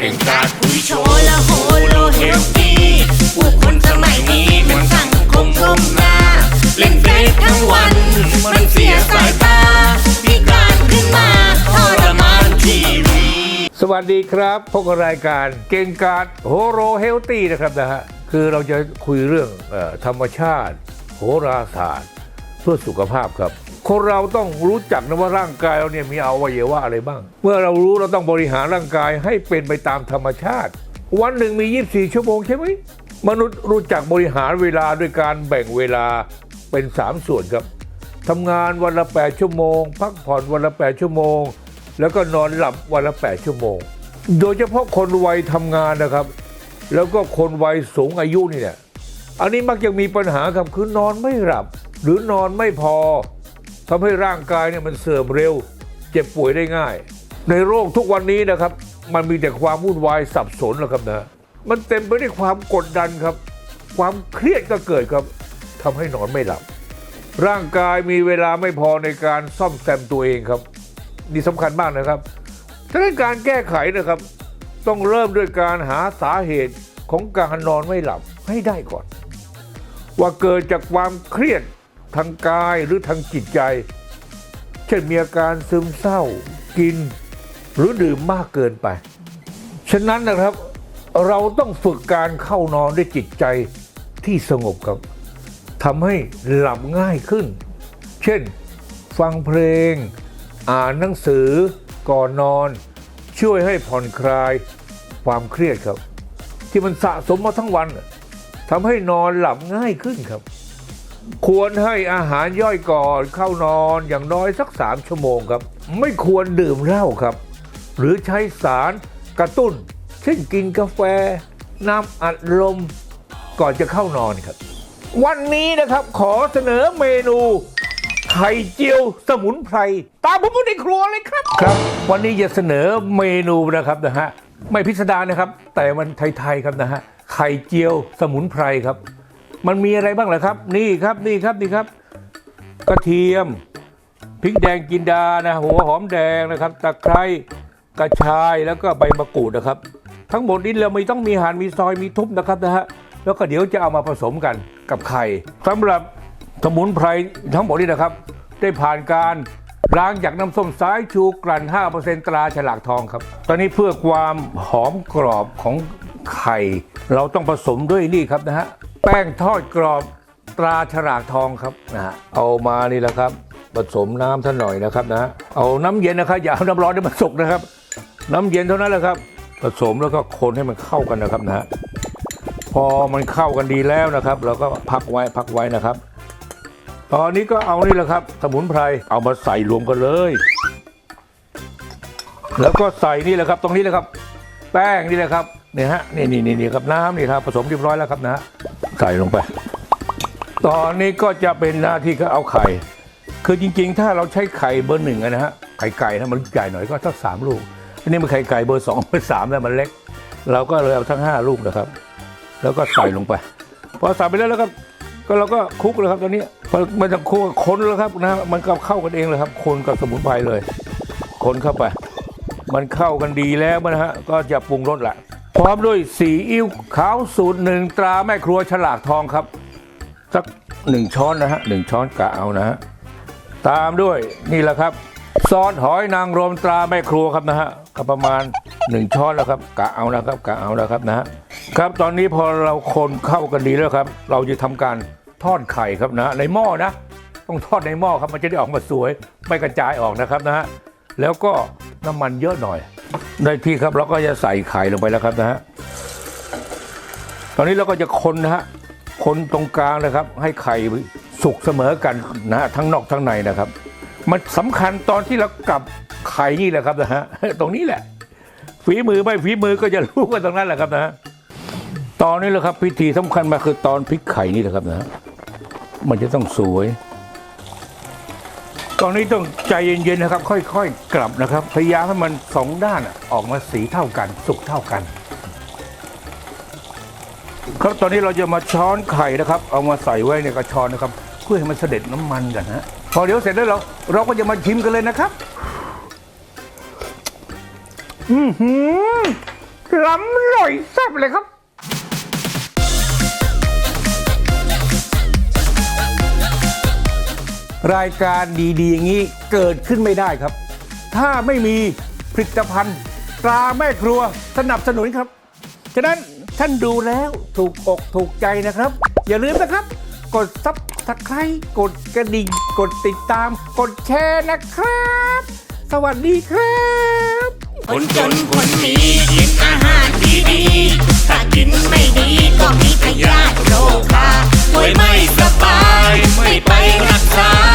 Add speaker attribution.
Speaker 1: เก่งกาจคุยโชว์
Speaker 2: ละโหโลเฮลตี้ผู้คนสมัยนี้มันสั่งคมก้มหน้า เล่นเฟซทั้งวัน มันเสียสายตาพิการขึ้นมาทรมานทีวี
Speaker 3: สวัสดีครับพบกับรายการเก่งกาดโฮโรเฮลตี้นะครับนะฮะคือเราจะคุยเรื่องอธรรมชาติ โหราศาสตร์ เพื่อสุขภาพครับ คนเราต้องรู้จักนะว่าร่างกายเราเนี่ยมีอวัยวะอะไรบ้าง เมื่อเรารู้เราต้องบริหารร่างกายให้เป็นไปตามธรรมชาติ วันหนึ่งมี 24 ชั่วโมงใช่ไหมมนุษย์รู้จักบริหารเวลาด้วยการแบ่งเวลาเป็น 3 ส่วนครับทำงานวันละ 8 ชั่วโมง พักผ่อนวันละ 8 ชั่วโมง แล้วก็นอนหลับวันละ 8 ชั่วโมง โดยเฉพาะคนวัยทำงานนะครับ แล้วก็คนวัยสูงอายุนี่เนี่ยอันนี้มักจะมีปัญหาครับคือนอนไม่หลับ หรือนอนไม่พอทำให้ร่างกายเนี่ยมันเสื่อมเร็ว เจ็บป่วยได้ง่าย ในโลกทุกวันนี้นะครับ มันมีแต่ความวุ่นวายสับสนแล้วครับนะมันเต็มไปด้วยความกดดันครับ ความเครียดก็เกิดครับทำให้นอนไม่หลับ ร่างกายมีเวลาไม่พอในการซ่อมแซมตัวเองครับ นี่สำคัญมากนะครับฉะนั้นการแก้ไขนะครับ ต้องเริ่มด้วยการหาสาเหตุของการนอนไม่หลับให้ได้ก่อน ว่าเกิดจากความเครียด ทางกายหรือทางจิตใจ เช่นมีอาการซึมเศร้ากิน หรือดื่มมากเกินไป ฉะนั้นนะครับเราต้องฝึกการเข้านอนด้วยจิตใจที่สงบครับทำให้หลับง่ายขึ้น เช่น ฟังเพลง อ่านหนังสือ ก่อนนอน ช่วยให้ผ่อนคลายความเครียดครับ ที่มันสะสมมาทั้งวันทำให้นอนหลับง่ายขึ้นครับ ควรให้อาหารย่อยก่อนเข้านอนอย่างน้อยสักสามชั่วโมงครับ ไม่ควรดื่มเหล้าครับ หรือใช้สารกระตุ้น เช่นกินกาแฟ น้ำอัดลม ก่อนจะเข้านอนครับ วันนี้นะครับขอเสนอเมนูไข่เจียวสมุนไพร ตามผมไปในครัวเลยครับ ครับ วันนี้จะเสนอเมนูนะครับนะฮะไม่พิสดารนะครับ แต่มันไทยๆครับนะฮะไข่เจียวสมุนไพรครับ มันมีอะไรบ้างล่ะครับ นี่ครับนี่ครับนี่ครับ กระเทียมพริกแดงกินดานะหัวหอมแดงนะครับตะไคร้กระชายแล้วก็ใบมะกรูดนะครับ ทั้งหมดนี้เราไม่ต้องมีหั่นมีซอยมีทุบนะครับนะฮะแล้วก็เดี๋ยวจะเอามาผสมกันกับไข่สำหรับสมุนไพรทั้งหมดนี้นะครับ ได้ผ่านการล้างจากน้ำส้มสายชูกลั่น 5%ตราฉลากทองครับ ตอนนี้เพื่อความหอมกรอบของไข่ เราต้องผสมด้วยนี่ครับนะฮะ แป้งทอดกรอบตราฉลากทองครับนะฮะเอามานี่แหละครับ ผสมน้ำท่านหน่อยนะครับนะ เอาน้ำเย็นนะครับอย่าเอาน้ำร้อนให้มันสุกนะครับ น้ำเย็นเท่านั้นแหละครับ ผสมแล้วก็คนให้มันเข้ากันนะครับนะฮะพอมันเข้ากันดีแล้วนะครับ เราก็พักไว้พักไว้นะครับ ตอนนี้ก็เอานี่แหละครับ สมุนไพรเอามาใส่รวมกันเลย แล้วก็ใส่นี่แหละครับ ตรงนี้แหละครับ แป้งนี่แหละครับเนี่ยฮะนี่นี่นี่นี่ครับน้ำนี่ครับผสมเรียบร้อยแล้วครับนะฮะ ใส่ลงไป ตอนนี้ก็จะเป็นหน้าที่ก็เอาไข่ คือจริงๆ ถ้าเราใช้ไข่เบอร์หนึ่งนะฮะ ไข่ไก่ถ้ามันใหญ่หน่อยก็สักสามลูก อันนี้มันไข่ไก่เบอร์สองเบอร์สามแล้วมันเล็ก เราก็เลยเอาทั้งห้าลูกนะครับ แล้วก็ใส่ลงไป พอใส่ไปแล้วแล้วก็ก็เราก็คลุกเลยครับตอนนี้พอมันจะคลุกคนแล้วครับนะมันก็เข้ากันเองเลยครับ คนกับสมุนไพรเลย คนเข้าไป มันเข้ากันดีแล้วนะฮะ ก็จะปรุงรสละ พร้อมด้วยสีอิ๊วขาวสูตรหนึ่งตราแม่ครัวฉลากทองครับ สักหนึ่งช้อนนะฮะหนึ่งช้อนกะเอานะฮะตามด้วยนี่แหละครับ ซอสหอยนางรมตราแม่ครัวครับนะฮะก็ประมาณหนึ่งช้อนแล้วครับกะเอานะครับกะเอานะครับนะฮะครับตอนนี้พอเราคนเข้ากันดีแล้วครับ เราจะทำการทอดไข่ครับนะ ในหม้อนะ ต้องทอดในหม้อครับมันจะได้ออกมาสวย ไม่กระจายออกนะครับนะฮะแล้วก็น้ำมันเยอะหน่อย ได้ที่ครับเราก็จะใส่ไข่ลงไปแล้วครับนะฮะตอนนี้เราก็จะคนนะฮะคนตรงกลางนะครับ ให้ไข่สุกเสมอกันนะฮะทั้งนอกทั้งในนะครับ มันสำคัญตอนที่เรากลับไข่นี่แหละครับนะฮะตรงนี้แหละ ฝีมือไม่ฝีมือก็จะรู้กันตรงนั้นแหละครับนะตอนนี้แหละครับพิธีสำคัญมาคือตอนพลิกไข่นี่แหละครับนะมันจะต้องสวย ตอนนี้ต้องใจเย็นๆนะครับ ค่อยๆกลับนะครับ พยายามให้มันสองด้านออกมาสีเท่ากัน สุกเท่ากัน ครับตอนนี้เราจะมาช้อนไข่นะครับ เอามาใส่ไว้ในกระชอนนะครับ เพื่อให้มันเสด็จน้ำมันกันฮะพอเดี๋ยวเสร็จแล้วเราเราก็จะมาชิมกันเลยนะครับ อือหือล้ำร่อยแซ่บเลยครับ รายการดี ๆ อย่างนี้เกิดขึ้นไม่ได้ครับ ถ้าไม่มีผลิตภัณฑ์ ตราแม่ครัวสนับสนุนครับ ฉะนั้นท่านดูแล้วถูกอกถูกใจนะครับ อย่าลืมนะครับ กดซับสไครต์กดกระดิ่ง กดติดตาม กดแชร์นะครับ สวัสดีครับ
Speaker 2: คนจนคนมีกินอาหารดีๆถ้ากินไม่ดีก็มีพยาธิโรคาป่วยไม่สบาย ไม่ไปรักษา